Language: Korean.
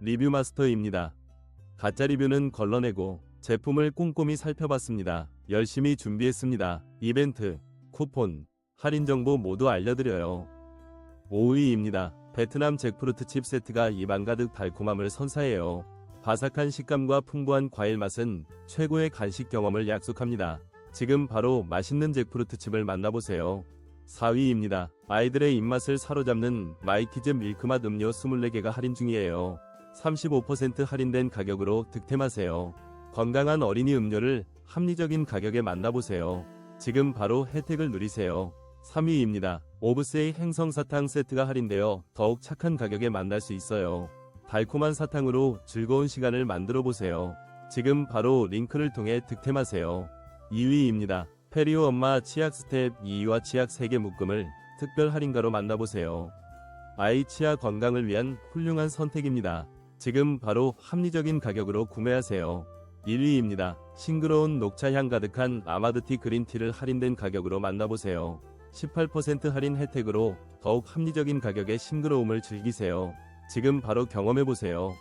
리뷰 마스터입니다. 가짜 리뷰는 걸러내고 제품을 꼼꼼히 살펴봤습니다. 열심히 준비했습니다. 이벤트, 쿠폰, 할인 정보 모두 알려드려요. 5위입니다. 베트남 잭프루트 칩 세트가 입안 가득 달콤함을 선사해요. 바삭한 식감과 풍부한 과일 맛은 최고의 간식 경험을 약속합니다. 지금 바로 맛있는 잭프루트 칩을 만나보세요. 4위입니다. 아이들의 입맛을 사로잡는 마이키즈 밀크맛 음료 24개가 할인 중이에요. 35% 할인된 가격으로 득템하세요. 건강한 어린이 음료를 합리적인 가격에 만나보세요. 지금 바로 혜택을 누리세요. 3위입니다. 오브세이 행성 사탕 세트가 할인되어 더욱 착한 가격에 만날 수 있어요. 달콤한 사탕으로 즐거운 시간을 만들어 보세요. 지금 바로 링크를 통해 득템하세요. 2위입니다. 페리오 엄마 치약 스텝 2와 치약 3개 묶음을 특별 할인가로 만나보세요. 아이 치아 건강을 위한 훌륭한 선택입니다. 지금 바로 합리적인 가격으로 구매하세요. 1위입니다. 싱그러운 녹차향 가득한 아마드티 그린티를 할인된 가격으로 만나보세요. 18% 할인 혜택으로 더욱 합리적인 가격의 싱그러움을 즐기세요. 지금 바로 경험해보세요.